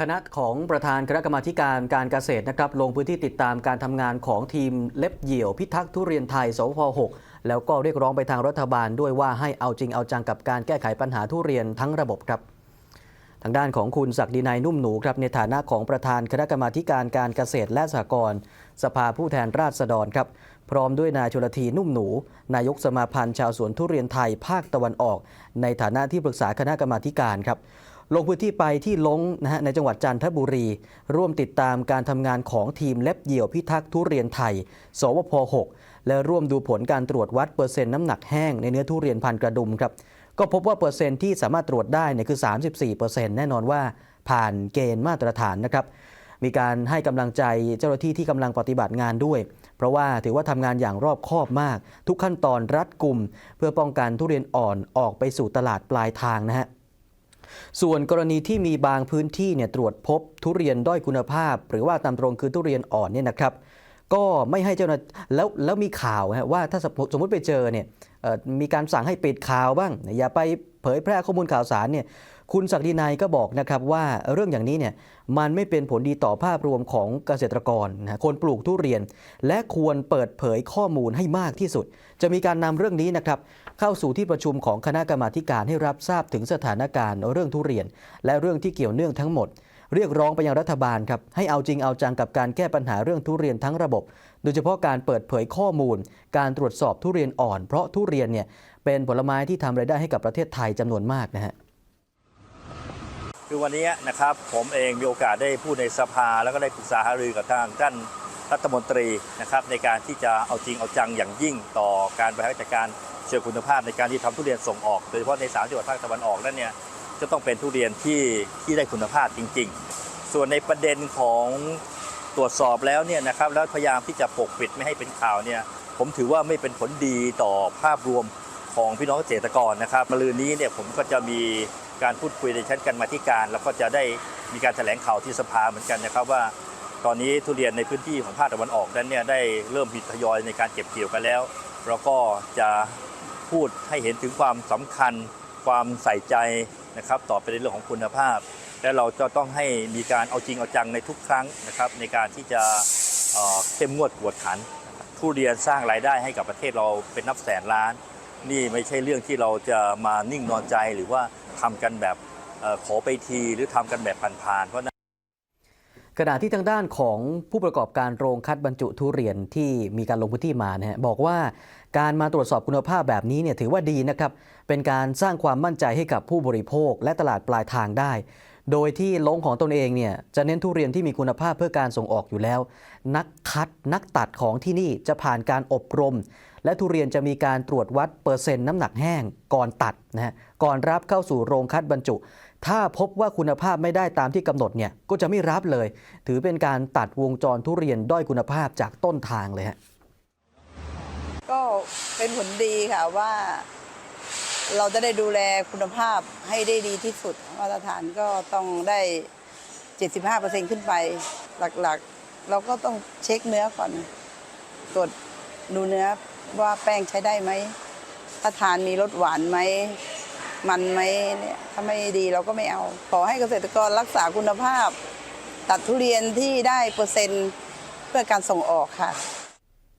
คณะของประธานคณะกรรมาการการเกษตรนะครับลงพื้นที่ติดตามการทำงานของทีมเล็บเหยี่ยวพิทักษ์ทุเรียนไทยสพ6แล้วก็เรียกร้องไปทางรัฐบาลด้วยว่าให้เอาจริงเอาจังกับการแก้ไขปัญหาทุเรียนทั้งระบบครับทางด้านของคุณศักดินัยนุ่มหนูครับในฐานะของประธานคณะกรรมาการการเกษตรและสหกรณ์สภาผู้แทนราษฎรครับพร้อมด้วยนายชลธีนุ่มหนู นายกสมาพันธ์ชาวสวนทุเรียนไทยภาคตะวันออก ในฐานะที่ปรึกษาคณะกรรมาการครับ ลงพื้นที่ไปที่ลงนะฮะในจังหวัดจันทบุรี ร่วมติดตามการทำงานของทีมเล็บเหยี่ยวพิทักษ์ทุเรียนไทย สวพ 6 และร่วมดูผลการตรวจวัดเปอร์เซ็นต์น้ำหนักแห้งในเนื้อทุเรียนพันกระดุมครับก็พบว่าเปอร์เซ็นต์ที่สามารถตรวจได้เนี่ยคือ 34%แน่นอนว่าผ่านเกณฑ์มาตรฐานนะครับมีการให้กำลังใจเจ้าหน้าที่ที่กำลังปฏิบัติงานด้วย เพราะว่าถือว่าทำงานอย่างรอบคอบมาก ทุกขั้นตอนรัดกุม เพื่อป้องกันทุเรียนอ่อนออกไปสู่ตลาดปลายทางนะฮะ ส่วนกรณีที่มีบางพื้นที่เนี่ยตรวจพบทุเรียนด้อยคุณภาพ หรือว่าตามตรงคือทุเรียนอ่อนเนี่ยนะครับก็ไม่ให้เจ้าหน้าแล้วแล้วมีข่าวฮะว่าถ้าสมมติสมติไปเจอเนี่ยมีการสั่งให้ปิดข่าวบ้าง อย่าไปเผยแพร่ข้อมูลข่าวสารเนี่ย คุณศักดินัยก็บอกนะครับว่าเรื่องอย่างนี้เนี่ยมันไม่เป็นผลดีต่อภาพรวมของเกษตรกรนะคนปลูกทุเรียน และควรเปิดเผยข้อมูลให้มากที่สุด จะมีการนำเรื่องนี้นะครับเข้าสู่ที่ประชุมของคณะกรรมาการให้รับทราบถึงสถานการณ์เรื่องทุเรียน และเรื่องที่เกี่ยวเนื่องทั้งหมดเรียกร้องไปยังรัฐบาลครับให้เอาจริงเอาจังกับการแก้ปัญหาเรื่องทุเรียนทั้งระบบ โดยเฉพาะการเปิดเผยข้อมูล การตรวจสอบทุเรียนอ่อน เพราะทุเรียนเนี่ยเป็นผลไม้ที่ทำรายได้ให้กับประเทศไทยจำนวนมากนะฮะ คือวันนี้นะครับผมเองมีโอกาสได้พูดในสภา แล้วก็ได้ปรึกษาหารือกับทางท่านรัฐมนตรีนะครับในการที่จะเอาจริงเอาจังอย่างยิ่งต่อการบริหารจัดการเชิงคุณภาพในการที่ทำทุเรียนส่งออกโดยเฉพาะในสามจังหวัดภาคตะวันออกนั่นเนี่ยจะต้องเป็นทุเรียนที่ที่ได้คุณภาพจริง ๆ ส่วนในประเด็นของตรวจสอบแล้วเนี่ยนะครับแล้วพยายามที่จะปกปิดไม่ให้เป็นข่าวเนี่ยผมถือว่าไม่เป็นผลดีต่อภาพรวมของพี่น้องเกษตรกรนะครับมะรืนนี้เนี่ยผมก็จะมี การพูดคุยในชั้นกรรมาธิการ แล้วก็จะได้มีการแถลงข่าวที่สภาเหมือนกันนะครับว่า ตอนนี้ทุเรียนในพื้นที่ของภาคตะวันออกนั้นเนี่ยได้เริ่มมีทยอยในการเก็บเกี่ยวกันแล้วแล้วก็จะพูดให้เห็นถึงความสำคัญความใส่ใจนะครับต่อไปในเรื่องของคุณภาพ และเราจะต้องให้มีการเอาจริงเอาจังในทุกครั้งนะครับในการที่จะเเข้มงวดกวดขันทุเรียนสร้างรายได้ให้กับประเทศเราเป็นนับแสนล้าน นี่ไม่ใช่เรื่องที่เราจะมานิ่งนอนใจหรือว่าทำกันแบบขอไปทีหรือทำกันแบบผ่านๆเพราะขณะที่ทางด้านของผู้ประกอบการโรงคัดบรรจุทุเรียนที่มีการลงพื้นที่มานะฮะบอกว่าการมาตรวจสอบคุณภาพแบบนี้เนี่ยถือว่าดีนะครับ เป็นการสร้างความมั่นใจให้กับผู้บริโภคและตลาดปลายทางได้ โดยที่ลงของตนเองเนี่ยจะเน้นทุเรียนที่มีคุณภาพเพื่อการส่งออกอยู่แล้ว นักคัดนักตัดของที่นี่จะผ่านการอบรม และทุเรียนจะมีการตรวจวัดเปอร์เซ็นต์น้ำหนักแห้งก่อนตัดนะฮะก่อนรับเข้าสู่โรงคัดบรรจุ ถ้าพบว่าคุณภาพไม่ได้ตามที่กำหนดเนี่ยก็จะไม่รับเลย ถือเป็นการตัดวงจรทุเรียนด้อยคุณภาพจากต้นทางเลยฮะก็เป็นผลดีค่ะว่า เราจะได้ดูแลคุณภาพให้ได้ดีที่สุด มาตรฐานก็ต้องได้ 75%ขึ้นไปหลักๆ เราก็ต้องเช็คเนื้อก่อน ตรวจดูเนื้อว่าแป้งใช้ได้ไหมถ้าทานมีรสหวานไหมมันไหมเนี่ยถ้าไม่ดีเราก็ไม่เอา ขอให้เกษตรกรรักษาคุณภาพ ตัดทุเรียนที่ได้เปอร์เซ็นต์เพื่อการส่งออกค่ะ